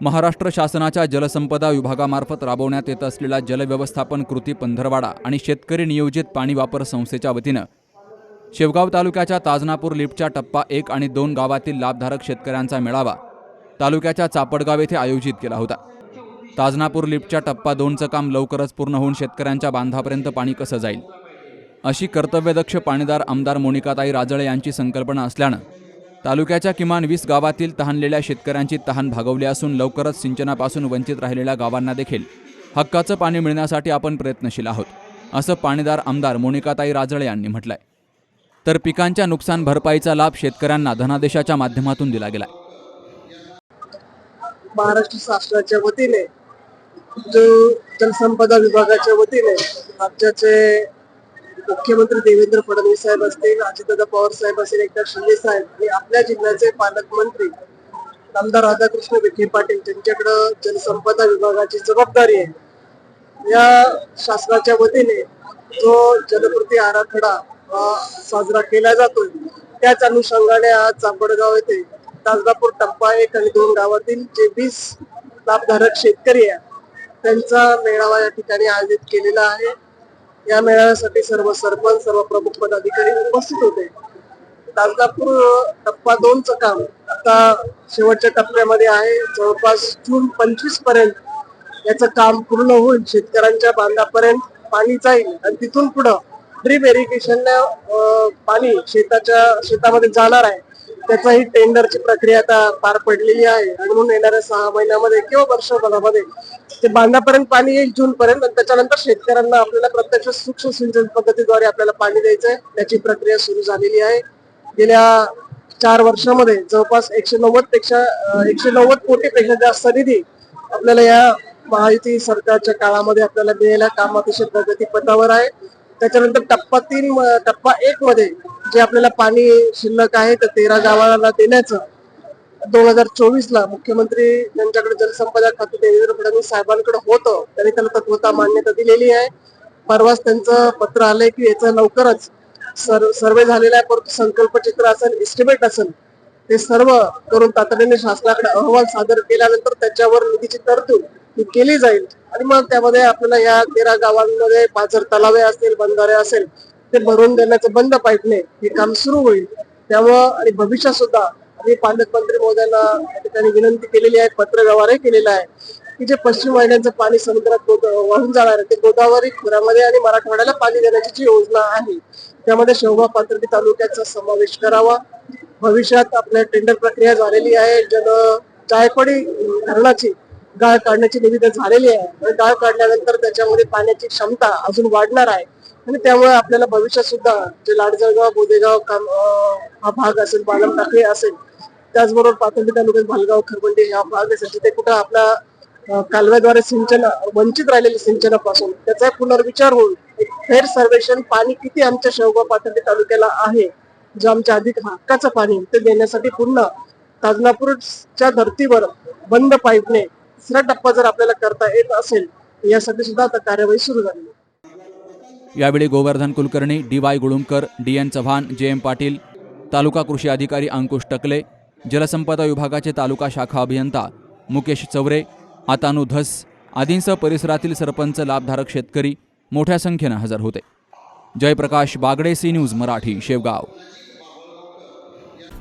महाराष्ट्र शासनाच्या जलसंपदा विभागामार्फत राबवण्यात येत असलेला जलव्यवस्थापन कृती पंधरवाडा आणि शेतकरी नियोजित पाणी वापर संस्थेच्या वतीनं. शेवगाव तालुक्याच्या ताजनापूर लिफ्टच्या टप्पा एक आणि दोन गावातील लाभधारक शेतकऱ्यांचा मेळावा तालुक्याच्या चापडगाव येथे आयोजित केला होता. ताजनापूर लिफ्टच्या टप्पा दोनचं काम लवकरच पूर्ण होऊन शेतकऱ्यांच्या बांधापर्यंत पाणी कसं जाईल? अशी कर्तव्यदक्ष पाणीदार आमदार मोनिकाताई राजळे यांची संकल्पना असल्यानं तालुक्याच्या किमान वीस गावातील तहानलेल्या शेतकऱ्यांची तहान भागवली असून लवकरच सिंचनापासून वंचित राहिलेल्या गावांना देखील हक्काचं पाणी मिळण्यासाठी आपण प्रयत्नशील आहोत असं पाणीदार आमदार मोनिकाताई राजळे यांनी म्हटलंय. तर पिकांच्या नुकसान भरपाईचा लाभ शेतकऱ्यांना धनादेशाच्या माध्यमातून दिला गेला महाराष्ट्र शासनाच्या वतीने जो जलसंपदा विभागाच्या वतीने राज्याचे मुख्यमंत्री देवेंद्र फडणवीस साहेब असतील अजितदादा पवार साहेब असतील एकनाथ शिंदे साहेब आणि आपल्या जिल्ह्याचे पालकमंत्री आमदार राधाकृष्ण विखे पाटील त्यांच्याकडं जलसंपदा विभागाची जबाबदारी आहे. या शासनाच्या वतीने जो जलकृती आराखडा साजरा केला जातोय त्याच अनुषंगाने आज चांबडगाव येथे ताजदापूर टप्पा एक आणि दोन गावातील जे वीस लाभधारक शेतकरी आहे त्यांचा मेळावा या ठिकाणी आयोजित केलेला आहे. या मेळाव्यासाठी सर्व सरपंच सर्व प्रमुख पदाधिकारी उपस्थित होते. तांजापूर टप्पा दोनचं काम आता शेवटच्या टप्प्यामध्ये आहे. जवळपास जून पंचवीसपर्यंत याचं काम पूर्ण होईल शेतकऱ्यांच्या बांधापर्यंत पाणी जाईल आणि तिथून पुढं ड्रीप इरिगेशन पाणी शेताच्या शेतामध्ये जाणार आहे. त्याचाही टेंडरची प्रक्रिया आता पार पडलेली आहे. आणि म्हणून येणाऱ्या सहा महिन्यामध्ये किंवा वर्षभरामध्ये ते बांधापर्यंत पाणी येईल जून पर्यंत आणि त्याच्यानंतर शेतकऱ्यांना आपल्याला प्रत्यक्ष सूक्ष्म सिंचन पद्धतीद्वारे आपल्याला पाणी द्यायचंय. त्याची प्रक्रिया सुरू झालेली आहे. गेल्या चार वर्षामध्ये जवळपास एकशे नव्वदपेक्षा एकशे नव्वद कोटी पेक्षा जास्त निधी आपल्याला या महायुती सरकारच्या काळामध्ये आपल्याला मिळायला काम अतिशय प्रगती पथावर आहे. त्याच्यानंतर टप्पा तीन म- टप्पा एक मध्ये जे आपल्याला पाणी शिल्लक आहे तर तेरा गावाला देण्याचं दोन हजार चोवीस ला मुख्यमंत्री यांच्याकडे जलसंपदा खातं देवेंद्र फडणवीस साहेबांकडे होतं त्यांनी त्याला तत्वता मान्यता दिलेली आहे. परवाच त्यांचं पत्र आलंय की याचं लवकरच सर सर्वे झालेला आहे परंतु संकल्पचित्र असेल एस्टिमेट असेल ते सर्व करून तातडीने शासनाकडे अहवाल सादर केल्यानंतर त्याच्यावर निधीची तरतूद ही केली जाईल. आणि मग त्यामध्ये आपल्याला या तेरा गावांमध्ये पाझर तलावे असतील बंधारे असेल ते भरून देण्याचं बंद पाईपने हे काम सुरू होईल. त्यामुळं आणि भविष्यात सुद्धा आम्ही पालकमंत्री महोदयांना या ठिकाणी विनंती केलेली आहे पत्र व्यवहारही केलेला आहे की जे पश्चिम वाहिन्यांचं पाणी समुद्रात वाहून जाणार आहे ते गोदावरी खोऱ्यामध्ये आणि मराठवाड्याला पाणी देण्याची जी योजना आहे त्यामध्ये शोभा पाथर्डी तालुक्याचा समावेश करावा. भविष्यात आपल्या टेंडर प्रक्रिया झालेली आहे. जन जायकवाडी धरणाची गाळ काढण्याची निविदा झालेली आहे आणि गाळ काढल्यानंतर त्याच्यामध्ये पाण्याची क्षमता अजून वाढणार आहे आणि त्यामुळे आपल्याला भविष्यात सुद्धा जे लाडजळगाव बोदेगाव काम हा भाग असेल पालम टाकळी असेल त्याचबरोबर पाथर्डी तालुक्यात भालगाव खरबंडी हा भाग असेल जिथे कुठं आपला कालव्याद्वारे सिंचन वंचित राहिलेले सिंचनापासून त्याचा पुनर्विचार होऊन फेर सर्वेक्षण पाणी किती आमच्या शेवगाव पाथर्डी तालुक्याला आहे जो आमच्या अधिक हक्काचं पाणी ते देण्यासाठी पुन्हा ताजनापूरच्या धर्तीवर बंद पाईपने तिसरा टप्पा जर आपल्याला करता येत असेल यासाठी सुद्धा आता कार्यवाही सुरू झाली. यावेळी Govardhan Kulkarni D Y Gulunkar D N Chavan J M Patil तालुका कृषी अधिकारी अंकुश टकले जलसंपदा विभागाचे तालुका शाखा अभियंता मुकेश चवरे आतानु धस आदींसह परिसरातील सरपंच लाभधारक शेतकरी मोठ्या संख्येनं हजर होते. Jayprakash Bagade C news Marathi Shevgaon.